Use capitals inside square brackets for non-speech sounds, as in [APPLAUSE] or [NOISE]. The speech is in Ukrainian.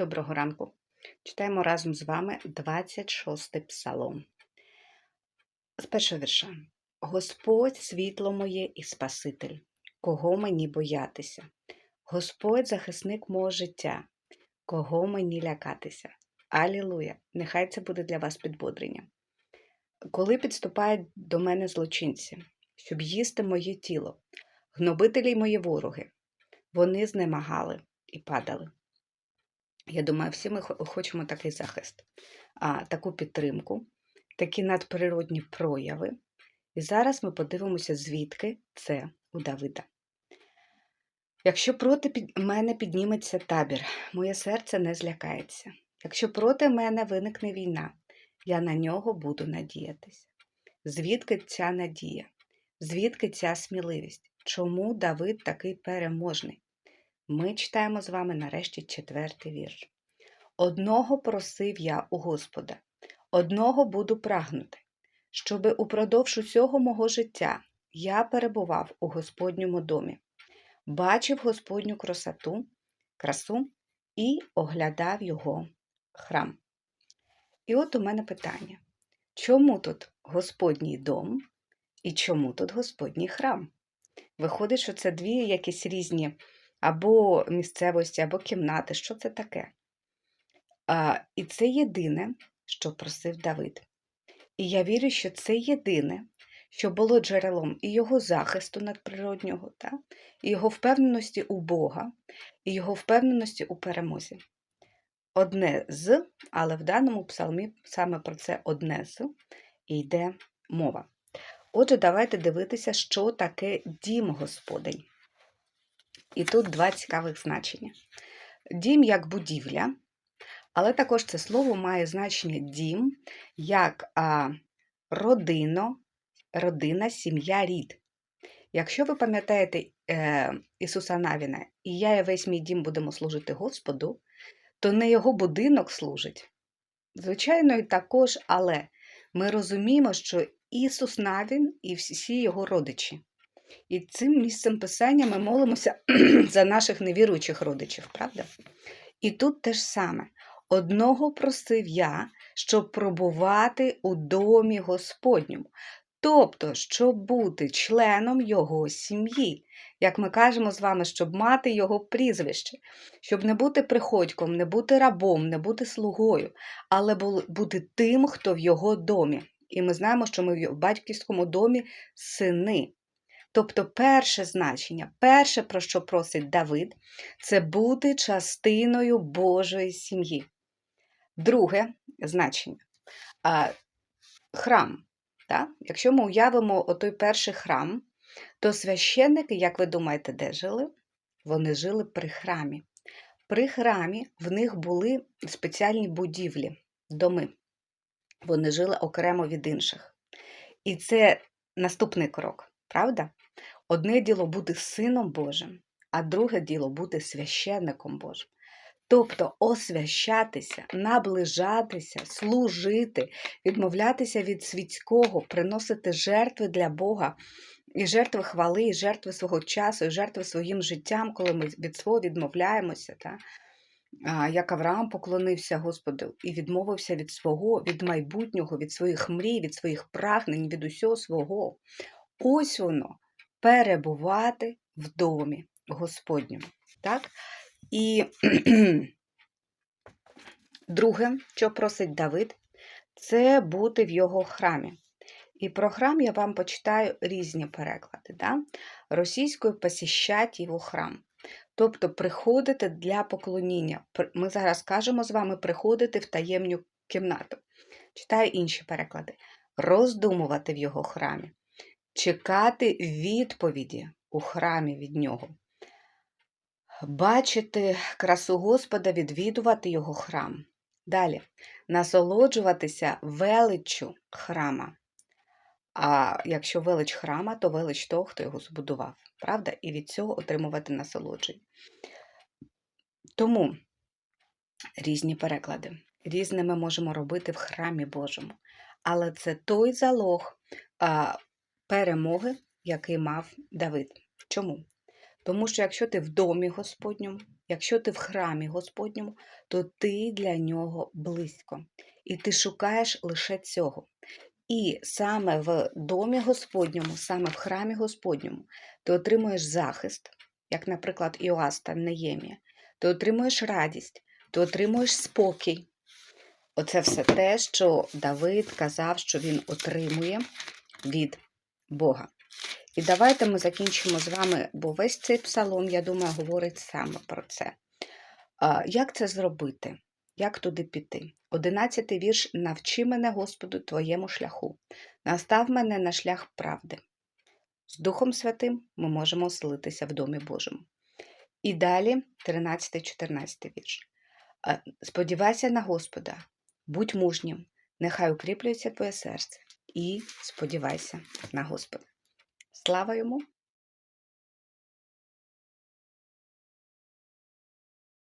Доброго ранку. Читаємо разом з вами 26 псалом. З першого вірша. Господь світло моє і Спаситель, кого мені боятися? Господь захисник мого життя, кого мені лякатися? Алілуя! Нехай це буде для вас підбодрення. Коли підступають до мене злочинці, щоб їсти моє тіло, гнобителі й мої вороги, вони знемагали і падали. Я думаю, всі ми хочемо такий захист, а, таку підтримку, такі надприродні прояви. І зараз ми подивимося, звідки це у Давида. Якщо проти мене підніметься табір, моє серце не злякається. Якщо проти мене виникне війна, я на нього буду надіятися. Звідки ця надія? Звідки ця сміливість? Чому Давид такий переможний? Ми читаємо з вами нарешті четвертий вірш. Одного просив я у Господа, одного буду прагнути, щоби упродовж усього мого життя я перебував у Господньому домі, бачив Господню красоту, красу і оглядав його храм. І от у мене питання: чому тут Господній дом і чому тут Господній храм? Виходить, що це дві якісь різні або місцевості, або кімнати. Що це таке? А, І це єдине, що просив Давид. І я вірю, що це єдине, що було джерелом і його захисту надприроднього, та? і його впевненості у Бога, і його впевненості у перемозі. Одне з, але в даному псалмі саме про це одне з і йде мова. Отже, давайте дивитися, що таке дім Господень. І тут два цікавих значення. Дім як будівля, але також це слово має значення дім як а, родино, родина, сім'я, рід. Якщо ви пам'ятаєте е, Ісуса Навіна, і я і весь мій дім будемо служити Господу, то не його будинок служить. Звичайно, і також, але ми розуміємо, що Ісус Навін і всі його родичі. І цим місцем писання ми молимося [CLEARS THROAT] за наших невіруючих родичів, правда? І тут те ж саме. Одного просив я, щоб пробувати у домі Господньому, тобто, щоб бути членом його сім'ї, як ми кажемо з вами, щоб мати його прізвище, щоб не бути приходьком, не бути рабом, не бути слугою, але бути тим, хто в його домі. І ми знаємо, що ми в батьківському домі сини. Тобто, перше значення, перше, про що просить Давид, це бути частиною Божої сім'ї. Друге значення храм. Так? Якщо ми уявимо отой перший храм, то священники, як ви думаєте, де жили? Вони жили при храмі. При храмі в них були спеціальні будівлі, доми. Вони жили окремо від інших. І це наступний крок, правда? Одне діло бути сином Божим, а друге діло бути священником Божим. Тобто освящатися, наближатися, служити, відмовлятися від світського, приносити жертви для Бога, і жертви хвали, і жертви свого часу, і жертви своїм життям, коли ми від свого відмовляємося. Та? Як Авраам поклонився Господу і відмовився від свого, від майбутнього, від своїх мрій, від своїх прагнень, від усього свого. Ось воно перебувати в домі Господньому. Так? І [CLEARS THROAT] друге, що просить Давид, це бути в його храмі. І про храм я вам почитаю різні переклади. Да? Російською посіщать його храм. Тобто приходити для поклоніння. Ми зараз кажемо з вами приходити в таємню кімнату. Читаю інші переклади. Роздумувати в його храмі, чекати відповіді у храмі від нього, бачити красу Господа, відвідувати його храм. Далі насолоджуватися величчю храма. А якщо велич храма, то велич того, хто його збудував, правда? І від цього отримувати насолодження. Тому різні переклади. Різне ми можемо робити в храмі Божому. Але це той залог перемоги, який мав Давид. Чому? Тому що якщо ти в домі Господньому, якщо ти в храмі Господньому, то ти для нього близько. І ти шукаєш лише цього. І саме в домі Господньому, саме в храмі Господньому, ти отримуєш захист, як, наприклад, Іоас та Неємія, ти отримуєш радість, ти отримуєш спокій. Оце все те, що Давид казав, що він отримує від Бога. І давайте ми закінчимо з вами, бо весь цей псалом, я думаю, говорить саме про це. Як це зробити? Як туди піти? Одинадцятий вірш Навчи мене, Господу, твоєму шляху, настав мене на шлях правди. З Духом Святим ми можемо оселитися в Домі Божому. І далі 13-14 вірш. Сподівайся на Господа, будь мужнім, нехай укріплюється твоє серце, і сподівайся на Господа. Слава йому!